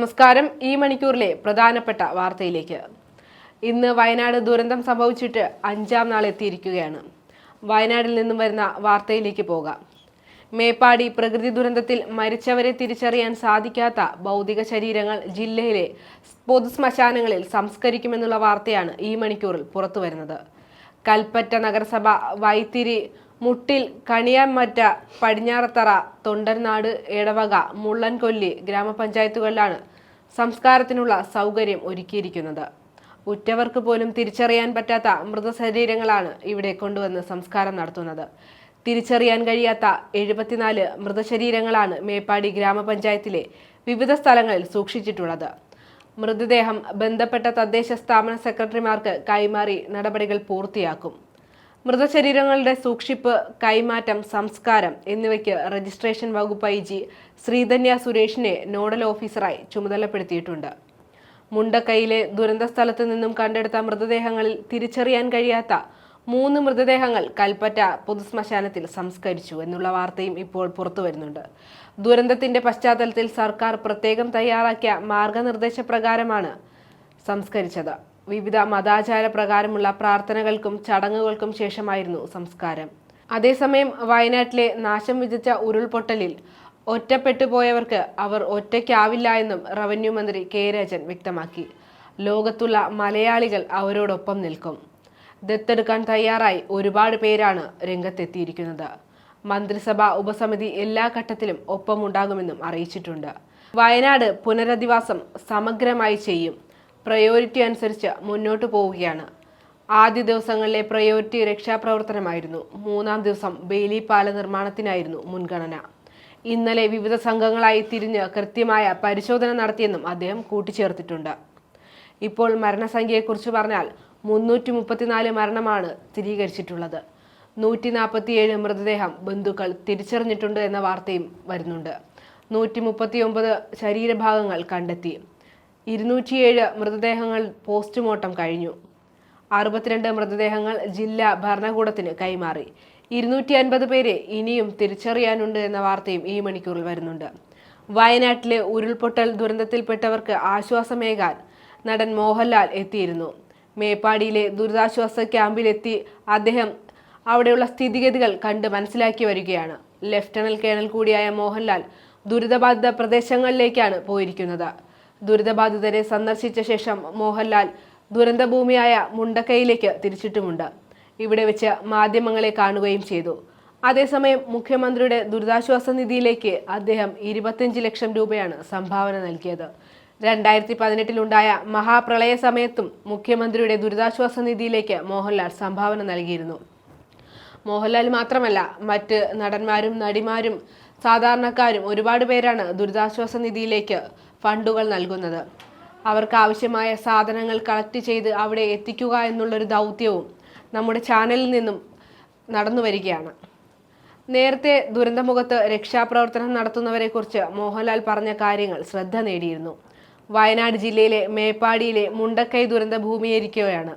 നമസ്കാരം. ഈ മണിക്കൂറിലെ പ്രധാനപ്പെട്ട വാർത്തയിലേക്ക്. ഇന്ന് വയനാട് ദുരന്തം സംഭവിച്ചിട്ട് അഞ്ചാം നാൾ എത്തിയിരിക്കുകയാണ്. വയനാട്ടിൽ നിന്നും വരുന്ന വാർത്തയിലേക്ക് പോകാം. മേപ്പാടി പ്രകൃതി ദുരന്തത്തിൽ മരിച്ചവരെ തിരിച്ചറിയാൻ സാധിക്കാത്ത ഭൗതിക ശരീരങ്ങൾ ജില്ലയിലെ പൊതുശ്മശാനങ്ങളിൽ സംസ്കരിക്കുമെന്നുള്ള വാർത്തയാണ് ഈ മണിക്കൂറിൽ പുറത്തു വരുന്നത് കൽപ്പറ്റ നഗരസഭ വൈത്തിരി മുട്ടിൽ കണിയാമറ്റ പടിഞ്ഞാറത്തറ തൊണ്ടർനാട് എടവക മുള്ളൻകൊല്ലി ഗ്രാമപഞ്ചായത്തുകളിലാണ് സംസ്കാരത്തിനുള്ള സൗകര്യം ഒരുക്കിയിരിക്കുന്നത്. ഉറ്റവർക്ക് പോലും തിരിച്ചറിയാൻ പറ്റാത്ത മൃതശരീരങ്ങളാണ് ഇവിടെ കൊണ്ടുവന്ന് സംസ്കാരം നടത്തുന്നത്. തിരിച്ചറിയാൻ കഴിയാത്ത എഴുപത്തിനാല് മൃതശരീരങ്ങളാണ് മേപ്പാടി ഗ്രാമപഞ്ചായത്തിലെ വിവിധ സ്ഥലങ്ങളിൽ സൂക്ഷിച്ചിട്ടുള്ളത്. മൃതദേഹം ബന്ധപ്പെട്ട തദ്ദേശ സ്ഥാപന സെക്രട്ടറിമാർക്ക് കൈമാറി നടപടികൾ പൂർത്തിയാക്കും. മൃതശരീരങ്ങളുടെ സൂക്ഷിപ്പ് കൈമാറ്റം സംസ്കാരം എന്നിവയ്ക്ക് രജിസ്ട്രേഷൻ വകുപ്പ് ഐ ജി ശ്രീധന്യ സുരേഷിനെ നോഡൽ ഓഫീസറായി ചുമതലപ്പെടുത്തിയിട്ടുണ്ട്. മുണ്ടക്കൈയിലെ ദുരന്ത സ്ഥലത്ത് നിന്നും കണ്ടെടുത്ത മൃതദേഹങ്ങളിൽ തിരിച്ചറിയാൻ കഴിയാത്ത മൂന്ന് മൃതദേഹങ്ങൾ കൽപ്പറ്റ പൊതുശ്മശാനത്തിൽ സംസ്കരിച്ചു എന്നുള്ള വാർത്തയും ഇപ്പോൾ പുറത്തു വരുന്നുണ്ട്. ദുരന്തത്തിന്റെ പശ്ചാത്തലത്തിൽ സർക്കാർ പ്രത്യേകം തയ്യാറാക്കിയ മാർഗനിർദ്ദേശപ്രകാരമാണ് സംസ്കരിച്ചത്. വിവിധ മതാചാര പ്രകാരമുള്ള പ്രാർത്ഥനകൾക്കും ചടങ്ങുകൾക്കും ശേഷമായിരുന്നു സംസ്കാരം. അതേസമയം വയനാട്ടിലെ നാശം വിധിച്ച ഉരുൾപൊട്ടലിൽ ഒറ്റപ്പെട്ടുപോയവർക്ക് അവർ ഒറ്റയ്ക്കാവില്ല എന്നും റവന്യൂ മന്ത്രി കെ രാജൻ വ്യക്തമാക്കി. ലോകത്തുള്ള മലയാളികൾ അവരോടൊപ്പം നിൽക്കും. ദത്തെടുക്കാൻ തയ്യാറായി ഒരുപാട് പേരാണ് രംഗത്തെത്തിയിരിക്കുന്നത്. മന്ത്രിസഭാ ഉപസമിതി എല്ലാ ഘട്ടത്തിലും ഒപ്പമുണ്ടാകുമെന്നും അറിയിച്ചിട്ടുണ്ട്. വയനാട് പുനരധിവാസം സമഗ്രമായി ചെയ്യും. പ്രയോറിറ്റി അനുസരിച്ച് മുന്നോട്ട് പോവുകയാണ്. ആദ്യ ദിവസങ്ങളിലെ പ്രയോറിറ്റി രക്ഷാപ്രവർത്തനമായിരുന്നു. മൂന്നാം ദിവസം ബെയിലി പാല നിർമ്മാണത്തിനായിരുന്നു മുൻഗണന. ഇന്നലെ വിവിധ സംഘങ്ങളായി തിരിഞ്ഞ് കൃത്യമായ പരിശോധന നടത്തിയെന്നും അദ്ദേഹം കൂട്ടിച്ചേർത്തിട്ടുണ്ട്. ഇപ്പോൾ മരണസംഖ്യയെക്കുറിച്ച് പറഞ്ഞാൽ മുന്നൂറ്റി മുപ്പത്തിനാല് മരണമാണ് സ്ഥിരീകരിച്ചിട്ടുള്ളത്. നൂറ്റി നാൽപ്പത്തിയേഴ് മൃതദേഹം ബന്ധുക്കൾ തിരിച്ചറിഞ്ഞിട്ടുണ്ട് എന്ന വാർത്തയും വരുന്നുണ്ട്. നൂറ്റി മുപ്പത്തിയൊമ്പത് ശരീരഭാഗങ്ങൾ കണ്ടെത്തി. ഇരുന്നൂറ്റിയേഴ് മൃതദേഹങ്ങൾ പോസ്റ്റ്മോർട്ടം കഴിഞ്ഞു. അറുപത്തിരണ്ട് മൃതദേഹങ്ങൾ ജില്ലാ ഭരണകൂടത്തിന് കൈമാറി. ഇരുന്നൂറ്റി അൻപത് പേരെ ഇനിയും തിരിച്ചറിയാനുണ്ട് എന്ന വാർത്തയും ഈ മണിക്കൂറിൽ വരുന്നുണ്ട്. വയനാട്ടിലെ ഉരുൾപൊട്ടൽ ദുരന്തത്തിൽപ്പെട്ടവർക്ക് ആശ്വാസമേകാൻ നടൻ മോഹൻലാൽ എത്തിയിരുന്നു. മേപ്പാടിയിലെ ദുരിതാശ്വാസ ക്യാമ്പിലെത്തി അദ്ദേഹം അവിടെയുള്ള സ്ഥിതിഗതികൾ കണ്ട് മനസ്സിലാക്കി വരികയാണ്. ലഫ്റ്റനന്റ് കേണൽ കൂടിയായ മോഹൻലാൽ ദുരിതബാധിത പ്രദേശങ്ങളിലേക്കാണ് പോയിരിക്കുന്നത്. ദുരിതബാധിതരെ സന്ദർശിച്ച ശേഷം മോഹൻലാൽ ദുരന്തഭൂമിയായ മുണ്ടക്കൈയിലേക്ക് തിരിച്ചിട്ടുമുണ്ട്. ഇവിടെ വെച്ച് മാധ്യമങ്ങളെ കാണുകയും ചെയ്തു. അതേസമയം മുഖ്യമന്ത്രിയുടെ ദുരിതാശ്വാസ നിധിയിലേക്ക് അദ്ദേഹം ഇരുപത്തിയഞ്ച് ലക്ഷം രൂപയാണ് സംഭാവന നൽകിയത്. രണ്ടായിരത്തി പതിനെട്ടിലുണ്ടായ മഹാപ്രളയ സമയത്തും മുഖ്യമന്ത്രിയുടെ ദുരിതാശ്വാസ നിധിയിലേക്ക് മോഹൻലാൽ സംഭാവന നൽകിയിരുന്നു. മോഹൻലാൽ മാത്രമല്ല മറ്റ് നടന്മാരും നടിമാരും സാധാരണക്കാരും ഒരുപാട് പേരാണ് ദുരിതാശ്വാസ നിധിയിലേക്ക് ഫണ്ടുകൾ നൽകുന്നത്. അവർക്ക് ആവശ്യമായ സാധനങ്ങൾ കളക്ട് ചെയ്ത് അവിടെ എത്തിക്കുക എന്നുള്ളൊരു ദൗത്യവും നമ്മുടെ ചാനലിൽ നിന്നും നടന്നു വരികയാണ്. നേരത്തെ ദുരന്തമുഖത്ത് രക്ഷാപ്രവർത്തനം നടത്തുന്നവരെക്കുറിച്ച് മോഹൻലാൽ പറഞ്ഞ കാര്യങ്ങൾ ശ്രദ്ധ നേടിയിരുന്നു. വയനാട് ജില്ലയിലെ മേപ്പാടിയിലെ മുണ്ടക്കൈ ദുരന്ത ഭൂമിയിരിക്കുകയാണ്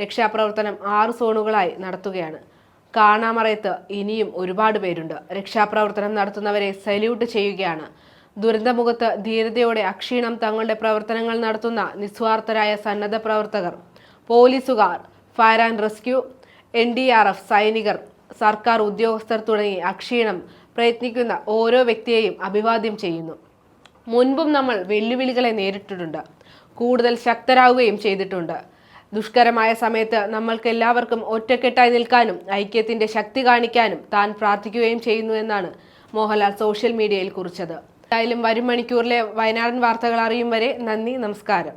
രക്ഷാപ്രവർത്തനം ആറ് സോണുകളായി നടത്തുകയാണ്. കാണാമറയത്ത് ഇനിയും ഒരുപാട് പേരുണ്ട്. രക്ഷാപ്രവർത്തനം നടത്തുന്നവരെ സല്യൂട്ട് ചെയ്യുകയാണ്. ദുരന്തമുഖത്ത് ധീരതയോടെ അക്ഷീണം തങ്ങളുടെ പ്രവർത്തനങ്ങൾ നടത്തുന്ന നിസ്വാർത്ഥരായ സന്നദ്ധ പ്രവർത്തകർ പോലീസുകാർ fire and rescue N D R F സൈനികർ സർക്കാർ ഉദ്യോഗസ്ഥർ തുടങ്ങി അക്ഷീണം പ്രയത്നിക്കുന്ന ഓരോ വ്യക്തിയെയും അഭിവാദ്യം ചെയ്യുന്നു. മുൻപും നമ്മൾ വെല്ലുവിളികളെ നേരിട്ടിട്ടുണ്ട്. കൂടുതൽ ശക്തരാകുകയും ചെയ്തിട്ടുണ്ട്. ദുഷ്കരമായ സമയത്ത് നമ്മൾക്ക് എല്ലാവർക്കും ഒറ്റക്കെട്ടായി നിൽക്കാനും ഐക്യത്തിന്റെ ശക്തി കാണിക്കാനും താൻ പ്രാർത്ഥിക്കുകയും ചെയ്യുന്നു എന്നാണ് മോഹൻലാൽ സോഷ്യൽ മീഡിയയിൽ കുറിച്ചത്. എന്തായാലും വരും മണിക്കൂറിലെ വയനാടൻ വാർത്തകൾ അറിയും വരെ നന്ദി നമസ്കാരം.